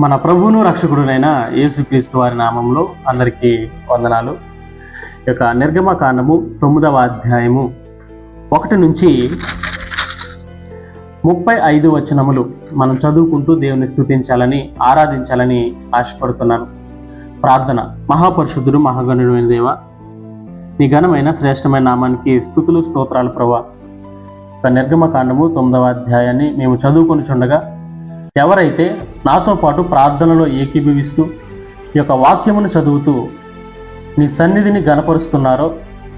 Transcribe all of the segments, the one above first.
మన ప్రభువును రక్షకుడునైన యేసుక్రీస్తు వారి నామంలో అందరికీ వందనాలు. ఈ యొక్క నిర్గమ కాండము తొమ్మిదవ అధ్యాయము ఒకటి నుంచి ముప్పై ఐదు వచనములు మనం చదువుకుంటూ దేవుని స్తుతించాలని ఆరాధించాలని ఆశపడుతున్నాను. ప్రార్థన. మహాపరిశుద్ధుడు మహాగణుడైన దేవ నీ ఘనమైన శ్రేష్టమైన నామానికి స్థుతులు స్తోత్రాలు ప్రభా. ఒక నిర్గమ కాండము తొమ్మిదవ అధ్యాయాన్ని మేము చదువుకొని చుండగా ఎవరైతే నాతో పాటు ప్రార్థనలో ఏకీభవిస్తూ ఈ యొక్క వాక్యమును చదువుతూ నీ సన్నిధిని గనపరుస్తున్నారో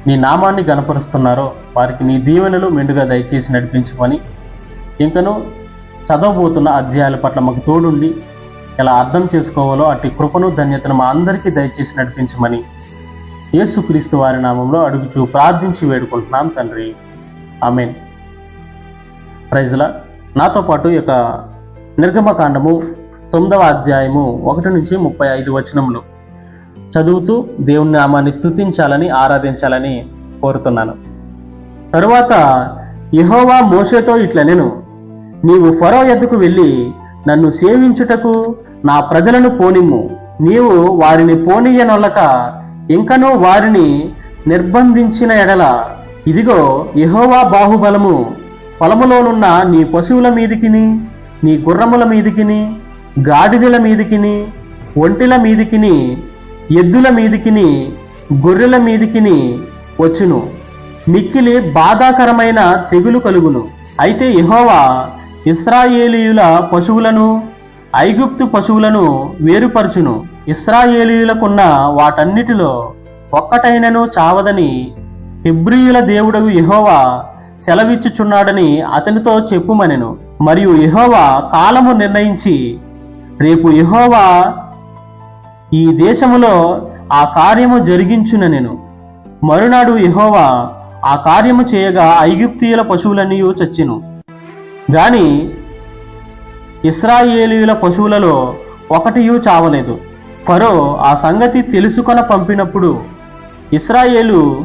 నీ నామాన్ని గనపరుస్తున్నారో వారికి నీ దీవెనలు మెండుగా దయచేసి నడిపించమని ఇంకను చదవబోతున్న అధ్యాయాల పట్ల మాకు తోడుండి ఎలా అర్థం చేసుకోవాలో అట్టి కృపను ధన్యతను మా అందరికీ దయచేసి నడిపించమని యేసుక్రీస్తు వారి నామంలో అడుగుచూ ప్రార్థించి వేడుకుంటున్నాం తండ్రి. ఆమెన్. ప్రైజ్లా. నాతో పాటు ఈ యొక్క నిర్గమకాండము తొమ్మిదవ అధ్యాయము ఒకటి నుంచి ముప్పై ఐదు వచనములు. చదువుతూ దేవుని నామాన్ని స్తుతించాలని ఆరాధించాలని కోరుతున్నాను. తరువాత యహోవా మోషతో ఇట్లా నేను నీవు ఫరో ఎద్దుకు వెళ్ళి నన్ను సేవించుటకు నా ప్రజలను పోనిమ్ము. నీవు వారిని పోనీయనొల్లక ఇంకనూ వారిని నిర్బంధించిన ఎడల ఇదిగో యహోవా బాహుబలము పొలములోనున్న నీ పశువుల మీదికిని నీ గుర్రముల మీదికిని గాడిదల మీదికిని ఒంటిల మీదికిని ఎద్దుల మీదికిని గొర్రెల మీదికిని వచ్చును. మిక్కిలి బాధాకరమైన తెగులు కలుగును. అయితే ఇహోవా ఇస్రాయేలీయుల పశువులను ఐగుప్తు పశువులను వేరుపరచును. ఇస్రాయేలీయులకున్న వాటన్నిటిలో ఒక్కటైనను చావదని హెబ్రియుల దేవుడగు యెహోవా సెలవిచ్చుచున్నాడని అతనితో చెప్పుమనెను. మరియు యహోవా కాలము నిర్ణయించి రేపు యహోవా ఈ దేశములో ఆ కార్యము జరిగించున నేను మరునాడు యహోవా ఆ కార్యము చేయగా ఐగుప్తీయుల పశువులన్నీ చచ్చెను. గాని ఇస్రాయేలీయుల పశువులలో ఒకటియూ చావలేదు. ఫరో ఆ సంగతి తెలుసుకొన పంపినప్పుడు ఇస్రాయేలు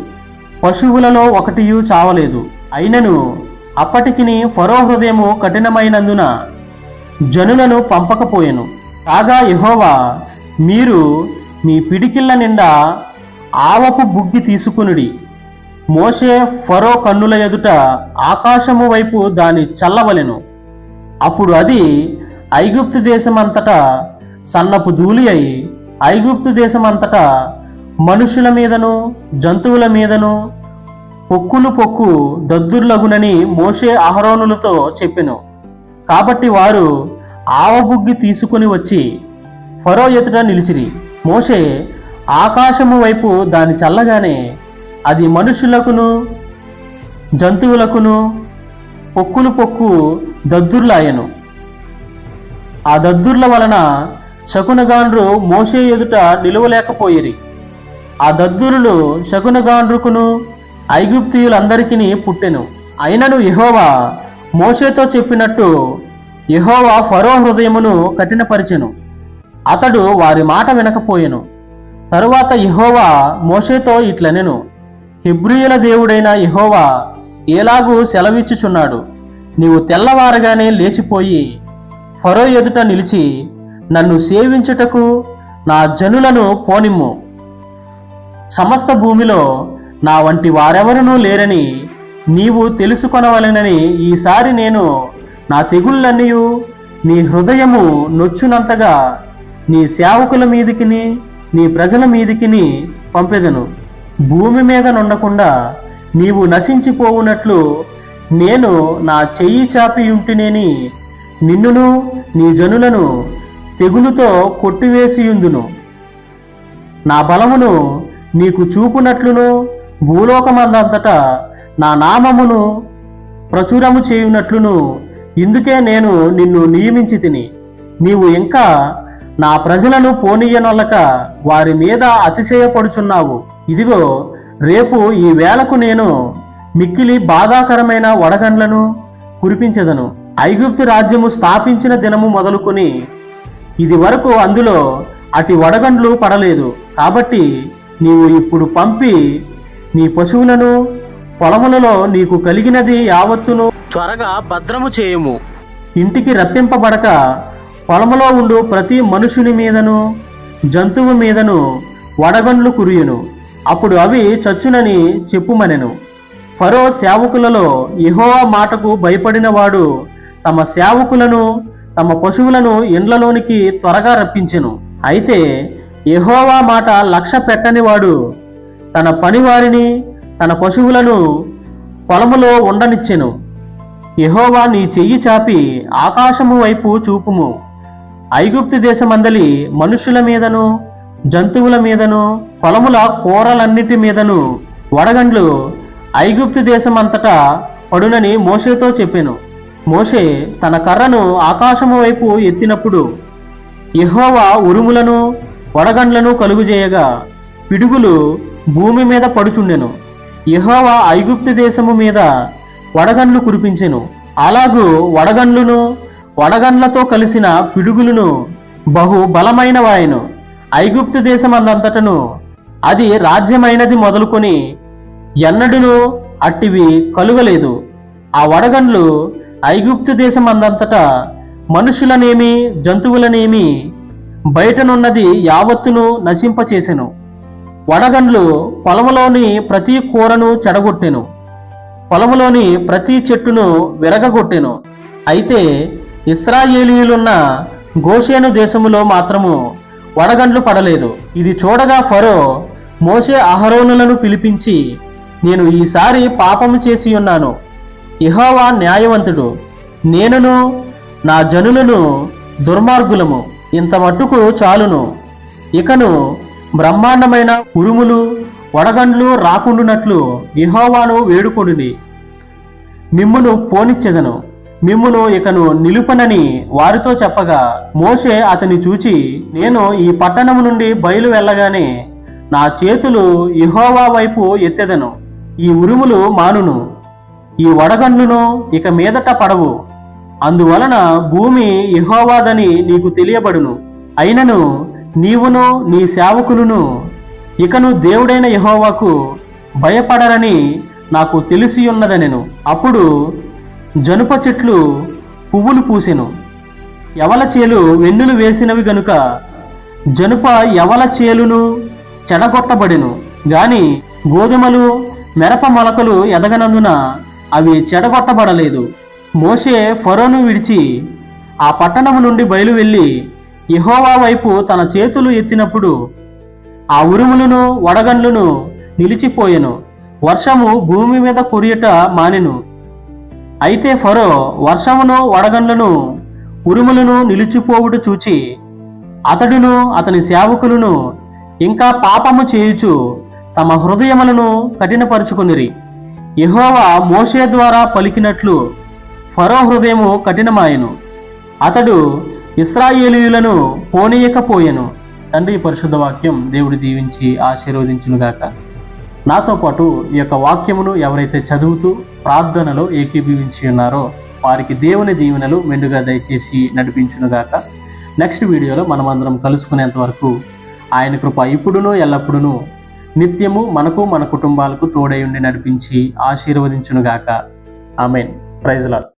పశువులలో ఒకటియు చావలేదు. అయినను అప్పటికిని ఫరో హృదయము కఠినమైనందున జనులను పంపకపోయెను. కాగా యహోవా మీరు మీ పిడికిళ్ళ నిండా ఆవపు బుగ్గి తీసుకునుడి. మోషే ఫరో కన్నుల ఎదుట ఆకాశము వైపు దాని చల్లవలెను. అప్పుడు అది ఐగుప్తు దేశమంతటా సన్నపు ధూళి అయి ఐగుప్తు దేశమంతటా మనుషుల మీదను జంతువుల మీదను పొక్కులు పొక్కు దద్దుర్లగునని మోషే అహరోనులతో చెప్పెను. కాబట్టి వారు ఆవబుగ్గి తీసుకుని వచ్చి ఫరో ఎదుట నిలిచిరి. మోషే ఆకాశము వైపు దాని చల్లగానే అది మనుషులకును జంతువులకును పొక్కులు పొక్కు దద్దుర్లాయను. ఆ దద్దుర్ల వలన శకునగాండ్రు మోషే ఎదుట నిలువలేకపోయిరి. ఆ దద్దురులు శకునగాండ్రుకును ఐగుప్తియులందరికీ పుట్టెను. అయినను యహోవా మోషేతో చెప్పినట్టు యహోవా ఫరో హృదయమును కఠినపరిచెను. అతడు వారి మాట వినకపోయెను. తరువాత యహోవా మోషేతో ఇట్లనెను. హిబ్రియుల దేవుడైన యహోవా ఎలాగూ సెలవిచ్చుచున్నాడు. నీవు తెల్లవారగానే లేచిపోయి ఫరో ఎదుట నిలిచి నన్ను సేవించుటకు నా జనులను పోనిమ్ము. సమస్త భూమిలో నా వంటి వారెవరునూ లేరని నీవు తెలుసుకొనవలెనని ఈసారి నేను నా తెగుళ్ళన్నీ నీ హృదయము నొచ్చునంతగా నీ సేవకుల మీదికిని నీ ప్రజల మీదికిని పంపెదను. భూమి మీద నుండకుండా నీవు నశించిపోవునట్లు నేను నా చెయ్యి చాపి ఉంటినేని నిన్నును నీ జనులను తెగులుతో కొట్టివేసియుందును. నా బలమును నీకు చూపునట్లును భూలోకమందంతటా నా నామమును ప్రచురము చేయునట్లును. ఇందుకే నేను నిన్ను నియమించి తిని నీవు ఇంకా నా ప్రజలను పోనీయనొల్లక వారి మీద అతిశయపడుచున్నావు. ఇదిగో రేపు ఈ వేళకు నేను మిక్కిలి బాధాకరమైన వడగండ్లను కురిపించెదను. ఐగుప్తు రాజ్యము స్థాపించిన దినము మొదలుకొని ఇది వరకు అందులో అటి వడగండ్లు పడలేదు. కాబట్టి నీవు ఇప్పుడు పంపి నీ పశువులను పొలములలో నీకు కలిగినది యావత్తును. త్వరగా భద్రము చేయుము. ఇంటికి రప్పింపబడక పొలములో ఉండు ప్రతి మనుషుని మీదను జంతువు మీదను వడగండ్లు కురియును. అప్పుడు అవి చచ్చునని చెప్పుమనెను. ఫరో సేవకులలో యెహోవా మాటకు భయపడినవాడు తమ సేవకులను తమ పశువులను ఇండ్లలోనికి త్వరగా రప్పించెను. అయితే యహోవా మాట లక్ష్య పెట్టనివాడు. తన పనివారిని తన పశువులను పొలములో ఉండనిచ్చెను. యహోవా నీ చెయ్యి చాపి ఆకాశము వైపు చూపుము. ఐగుప్తు దేశమందలి మనుషుల మీదను జంతువుల మీదను పొలముల కూరలన్నిటి మీదను వడగండ్లు ఐగుప్తు దేశమంతటా పడునని మోషేతో చెప్పాను. మోషే తన కర్రను ఆకాశము వైపు ఎత్తినప్పుడు ఇహోవా ఉరుములను వడగండ్లను కలుగుజేయగా పిడుగులు భూమి మీద పడుచుండెను. ఇహోవా ఐగుప్తు దేశము మీద వడగండ్లు కురిపించెను. అలాగూ వడగండ్లును వడగండ్లతో కలిసిన పిడుగులను బహు బలమైన వాయను ఐగుప్తు దేశమందంతటను అది రాజ్యమైనది మొదలుకొని ఎన్నడును అట్టివి కలుగలేదు. ఆ వడగండ్లు ఐగుప్తు దేశమందంతటా మనుషులనేమి జంతువులనేమి బయటనున్నది యావత్తును నశింపచేసెను. వడగండ్లు పొలములోని ప్రతి కూరను చెడగొట్టెను. పొలములోని ప్రతి చెట్టును విరగగొట్టెను. అయితే ఇస్రాయేలీలున్న గోషేను దేశములో మాత్రము వడగండ్లు పడలేదు. ఇది చూడగా ఫరో మోషే అహరోనులను పిలిపించి నేను ఈసారి పాపము చేసి ఉన్నాను. ఇహోవా న్యాయవంతుడు. నేనును నా జనులను దుర్మార్గులము. ఇంత మట్టుకు చాలును. ఇకను బ్రహ్మాండమైన ఉరుములు వడగండ్లు రాకుండునట్లు ఇహోవాను వేడుకొడుని మిమ్మును పోనిచ్చెదను. మిమ్మును ఇకను నిలుపనని వారితో చెప్పగా మోషే అతని చూచి నేను ఈ పట్టణము నుండి బయలు వెళ్ళగానే నా చేతులు ఇహోవా వైపు ఎత్తెదను. ఈ ఉరుములు మానును. ఈ వడగండ్లును ఇక మీదట పడవు. అందువలన భూమి ఇహోవాదని నీకు తెలియబడును. అయినను నీవును నీ సేవకులను ఇకను దేవుడైన యహోవాకు భయపడరని నాకు తెలిసి ఉన్నదనెను అప్పుడు జనుప చెట్లు పువ్వులు పూసెను. యవల చేలు వెన్నులు వేసినవి గనుక జనుప యవల చేలును చెడగొట్టబడెను. గాని గోధుమలు మెరప మొలకలు ఎదగనందున అవి చెడగొట్టబడలేదు. మోషే ఫరోను విడిచి ఆ పట్టణము నుండి బయలు వెళ్ళి వైపు తన చేతులు ఎత్తినప్పుడు ఆ ఉరుములను వడగండ్లను నిలిచిపోయెను. వర్షము భూమి మీద కురియట మానెను. అయితే ఫరో వర్షమును వడగండ్లను ఉరుములను నిలిచిపోవుట చూచి అతడును అతని సేవకులను ఇంకా పాపము చేయుచు తమ హృదయములను కఠినపరుచుకునిరి. యహోవా మోషే ద్వారా పలికినట్లు ఫరో హృదయము కఠినమాయను. అతడు ఇస్రాయేలీయులను పోనీయకపోయెను. తండ్రి పరిశుద్ధ వాక్యం దేవుడు దీవించి ఆశీర్వదించునుగాక. నాతో పాటు ఈ యొక్క వాక్యమును ఎవరైతే చదువుతూ ప్రార్థనలో ఏకీభవించి ఉన్నారో వారికి దేవుని దీవెనలు మెండుగా దయచేసి నడిపించునుగాక. నెక్స్ట్ వీడియోలో మనమందరం కలుసుకునేంత వరకు ఆయన కృప ఇప్పుడును ఎల్లప్పుడును నిత్యము మనకు మన కుటుంబాలకు తోడై ఉండి నడిపించి ఆశీర్వదించునుగాక. ఆమెన్. ప్రైజ్లాడ్